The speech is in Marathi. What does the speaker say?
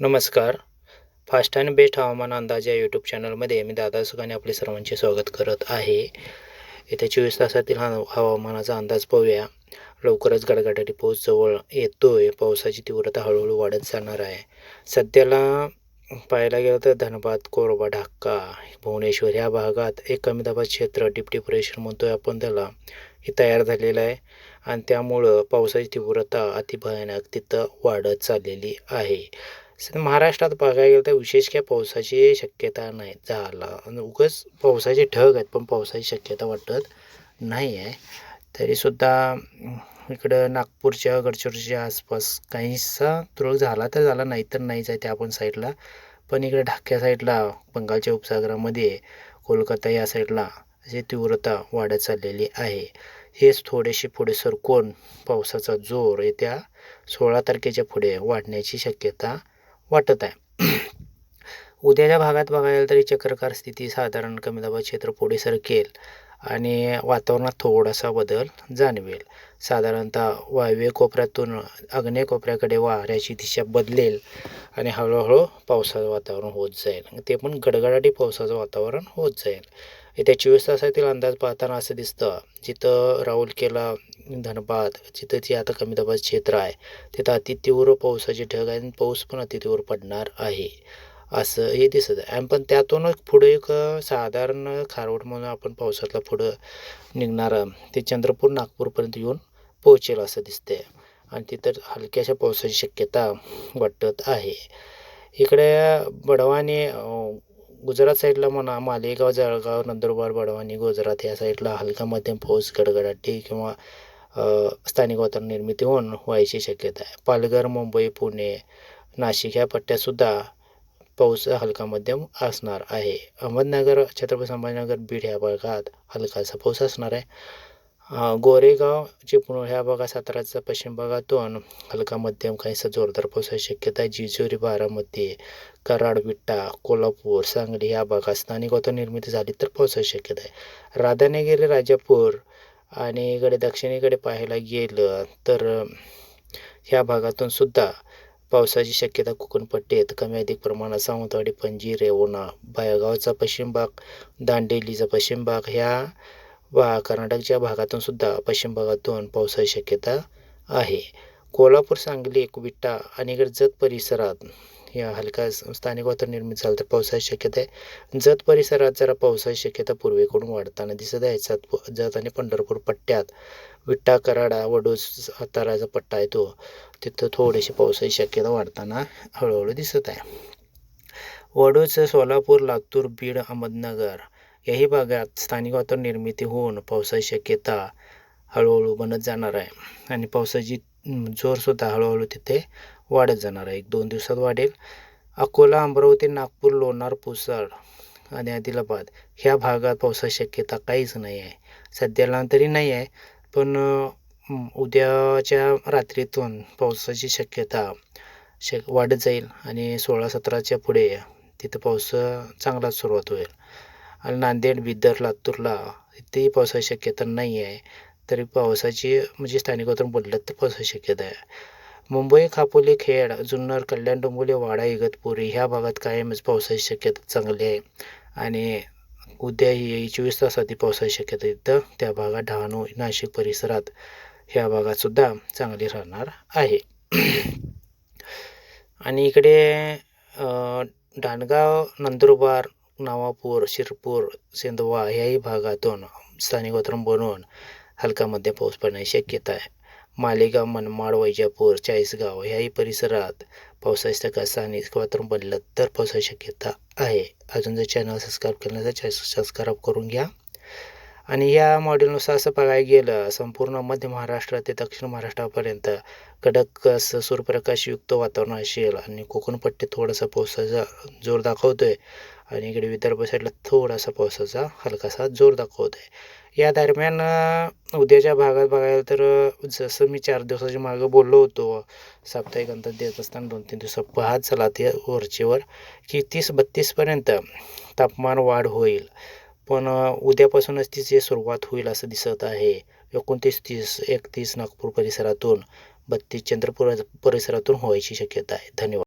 नमस्कार. फास्ट अँड बेस्ट हवामान अंदाज या यूट्यूब चॅनलमध्ये मी दादा सुखाने आपले सर्वांचे स्वागत करत आहे. येत्या चोवीस तासातील हा हवामानाचा अंदाज पाहूया. लवकरच गडगडाटी पाऊस जवळ येतोय. पावसाची तीव्रता हळूहळू वाढत जाणार आहे. सध्याला पाहायला गेलं तर धनबाद कोरबा ढाका भुवनेश्वर या भागात एक कमी दाबात क्षेत्र डीप डिप्रेशन म्हणतोय आपण त्याला. हे तयार झालेलं आहे आणि त्यामुळं पावसाची तीव्रता अतिभयानक तिथं वाढत चाललेली आहे. सध्या महाराष्ट्रात बघायला गेलं तर विशेष काय पावसाची शक्यता नाही झाला. आणि उगाच पावसाचे ढग आहेत पण पावसाची शक्यता वाटत नाही आहे. तरीसुद्धा इकडं नागपूरच्या गडचिरोलीच्या आसपास काहीसा तुरळक झाला तर झाला नाही तर नाहीच आहे त्या पण साईडला. पण इकडे ढाक्या साईडला बंगालच्या उपसागरामध्ये कोलकाता या साईडला अशी तीव्रता वाढत चाललेली आहे. हेच थोडेसे पुढे सरकून पावसाचा जोर येत्या सोळा तारखेच्या पुढे वाढण्याची शक्यता वाटत आहे. उद्याच्या भागात बघायला तरी चक्रकार स्थिती साधारण कमी दाबा क्षेत्र पुढे सरकेल आणि वातावरणात थोडासा बदल जाणवेल. साधारणतः वायव्य कोपऱ्यातून आग्नेय कोपऱ्याकडे वाऱ्याची दिशा बदलेल आणि हळूहळू पावसाचं वातावरण होत जाईल. ते पण गडगडाटी पावसाचं वातावरण होत जाईल. येत्या चोवीस तासातील अंदाज पाहताना असं दिसतं जिथं राऊरकेला धनबाद जिथं जे आता कमी दाबाचं क्षेत्र आहे तिथं अतितीव्र पावसाचे ढग आहे आणि पाऊस पण अतितीव्र पडणार आहे. असं हे दिसत आहे. आणि पण त्यातूनच पुढे एक साधारण खारवट म्हणून आपण पावसातला पुढं निघणार ते चंद्रपूर नागपूरपर्यंत येऊन पोहोचेल असं दिसतंय. आणि तिथं हलक्याशा पावसाची शक्यता वाटत आहे. इकडे बडवानी गुजरात साईडला म्हणा मालेगाव जळगाव नंदुरबार बडवानी गुजरात या साईडला हलका मध्यम पाऊस गडगडाटी किंवा स्थानिक वातावरण निर्मिती होऊन व्हायची शक्यता आहे. पालघर मुंबई पुणे नाशिक ह्या पट्ट्यातसुद्धा पाऊस हलका मध्यम असणार आहे. अहमदनगर छत्रपती संभाजीनगर बीड ह्या भागात हलकासा पाऊस असणार आहे. गोरेगाव चिपळूण ह्या भागात साताराच्या पश्चिम भागातून हलका मध्यम काहीसा जोरदार पावसाची शक्यता आहे. जिजोरी बारामती कराड विट्टा कोल्हापूर सांगली ह्या भागात स्थानिक वातावरण निर्मिती झाली तर पावसाची शक्यता आहे. राधानगिरी राजापूर आणि इकडे दक्षिणेकडे पाहायला गेलं तर ह्या भागातून सुद्धा पावसाची शक्यता कोकणपट्टीत कमी अधिक प्रमाणात सावंतवाडी पणजी रेवणा बायगावचा पश्चिम भाग दांडेलीचा पश्चिम भाग ह्या वा कर्नाटकच्या भागातून सुद्धा पश्चिम भागातून पावसाची शक्यता आहे. कोल्हापूर सांगली विट्टा आणि इकडे जत परिसरात या हलका स्थानिक वातावरण निर्मित झालं तर पावसाची शक्यता आहे. जत परिसरात जरा पावसाची शक्यता पूर्वेकडून वाढताना दिसत आहे. सात जत आणि पंढरपूर पट्ट्यात विट्टा कराडा वडूज साताराचा पट्टा आहे तो. तिथं थोडीशी पावसाची शक्यता वाढताना हळूहळू दिसत आहे. वडूज सोलापूर लातूर बीड अहमदनगर याही भागात स्थानिक वातावरण निर्मिती होऊन पावसाची शक्यता हळूहळू बनत जाणार आहे. आणि पावसाची जोरसुद्धा हळूहळू तिथे वाढत जाणार आहे. एक दोन दिवसात वाढेल. अकोला अमरावती नागपूर लोणार पुसाळ आणि आदिलाबाद ह्या भागात पावसाची शक्यता काहीच नाही आहे. सध्याला तरी नाही आहे पण उद्याच्या रात्रीतून पावसाची शक्यता शक वाढत जाईल आणि सोळा सतराच्या पुढे तिथं पाऊस चांगलाच सुरुवात होईल. आणि नांदेड बिदर लातूरला इथेही पावसाची शक्यता नाही आहे. तरी पावसाची म्हणजे स्थानिक वातावरण बदलत तर पावसाची शक्यता आहे. मुंबई खापोली खेड जुन्नर कल्याण डोंबिवली वाडा इगतपुरी ह्या भागात कायमच पावसाची शक्यता चांगली आहे. आणि उद्या ही चोवीस तास आधी पावसाची शक्यता इथं त्या भागात डहाणू नाशिक परिसरात ह्या भागात सुद्धा चांगली राहणार आहे. आणि इकडे अ, नंदुरबार नवापूर शिरपूर सिंधवा याही भागातून स्थानिक वातावरण बनवून हलका मध्य पाऊस पडण्याची शक्यता आहे. मालेगाव मनमाड वैजापूर चाळीसगाव याही परिसरात पावसाची टक्का वातावरण बनलं तर पावसाची शक्यता आहे. अजून जर चॅनल सबस्क्राईब केलं तर चॅनल सबस्क्राईब करून घ्या. आणि या मॉडेलनुसार असं बघायला गेलं संपूर्ण मध्य महाराष्ट्र ते दक्षिण महाराष्ट्रापर्यंत कडक असं सूर्यप्रकाशयुक्त वातावरण असेल. आणि कोकणपट्टीत थोडासा पावसाचा जोर दाखवतोय. आणि इकडे विदर्भ साईडला थोडासा पावसाचा हलकासा जोर दाखवत आहे या दरम्यान उद्याच्या भागात बघायला तर जसं मी चार दिवसाच्या मागं बोललो होतो साप्ताहिक अंतर देत असताना दोन तीन दिवसात पाहत चला ते वरचेवर की तीस बत्तीसपर्यंत तापमान वाढ होईल. पण उद्यापासूनच तिची सुरुवात होईल असं दिसत आहे. एकोणतीस तीस एकतीस नागपूर परिसरातून बत्तीस चंद्रपूर परिसरातून व्हायची शक्यता आहे. धन्यवाद.